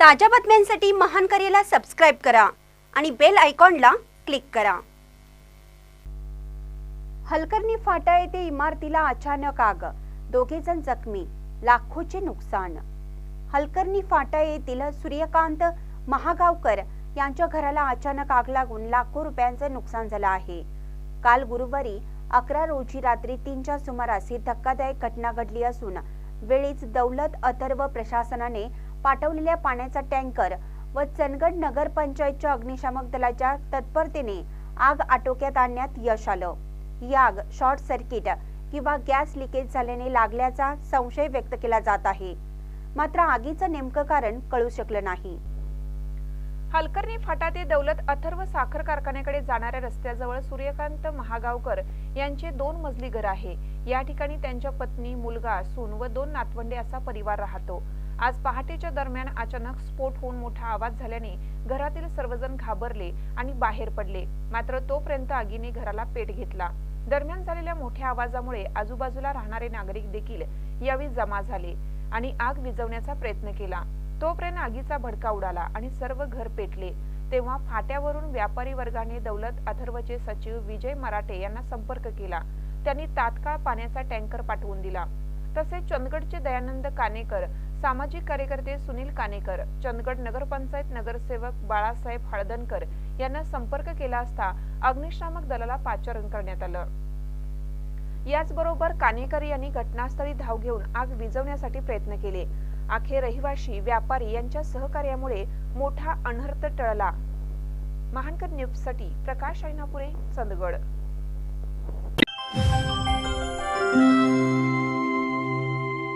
ताज्या बातम्यांसाठी महान करेला सबस्क्राईब करा आणि बेल आयकॉनला क्लिक करा. हलकर्णी फाटा येथे इमारतीला अचानक आग. दोघे जण जखमी. लाखोचे नुकसान. हलकर्णी फाटा येथील सूर्यकांत महागावकर यांच्या घराला अचानक आग लागून लाखो रुपयांचे नुकसान झालं आहे. काल गुरुवारी अकरा रोजी रात्री तीनच्या सुमारास ही धक्कादायक घटना घडली असून वेळीच दौलत अथर्व प्रशासनाने पाठवलेल्या पाण्याचा टँकर व चंदगड नगरपंचायतच्या अग्निशामक दलाच्या तत्परतेने आग आटोक्यात आणण्यात यश आलं. ही आग शॉर्ट सर्किट किंवा गॅस लिकेज झाल्याने लागल्याचा संशय व्यक्त केला जात आहे. मात्र आगीचं नेमकं कारण कळू शकलं नाही. हलकर्णी फाटा ते दौलत अथर्व साखर कारखान्याकडे जाणाऱ्या रस्त्याजवळ सूर्यकांत महागावकर यांचे दोन मजली घर आहे. या ठिकाणी त्यांच्या पत्नी मुलगा सून व दोन नातवंडे असा परिवार राहतो. आज पहाटेच्या दरम्यान अचानक स्फोट होऊन मोठा आवाज झाल्याने घरातील सर्वजण घाबरले आणि बाहेर पडले. मात्र तोपर्यंत आगीने घराला पेट घेतला. दरम्यान झालेल्या मोठ्या आवाजामुळे आजूबाजूला राहणारे नागरिक देखील यावेळी जमा झाले आणि आग विझवण्याचा प्रयत्न केला. तोपर्यंत आगीचा भडका उडाला आणि सर्व घर पेटले. तेव्हा फाट्यावरून व्यापारी वर्गाने दौलत अथर्वचे सचिव विजय मराठे यांना संपर्क केला. त्यांनी तात्काळ पाण्याचा टँकर पाठवून दिला. तसेच चंदगडचे दयानंद कानेकर सामाजिक कार्यकर्ते सुनील कानेकर चंदगड नगरपंचायत नगरसेवक बाळासाहेब हळदणकर यांना संपर्क केला असता अग्निशामक दलाला पाचारण करण्यात आलं. याचबरोबर कानेकर यांनी घटनास्थळी धाव घेऊन आग विझवण्यासाठी प्रयत्न केले. अखेर रहिवाशी व्यापारी यांच्या सहकार्यामुळे मोठा अनर्थ टळला. महानकर न्यूजसाठी प्रकाश ऐनापुरे चंदगड.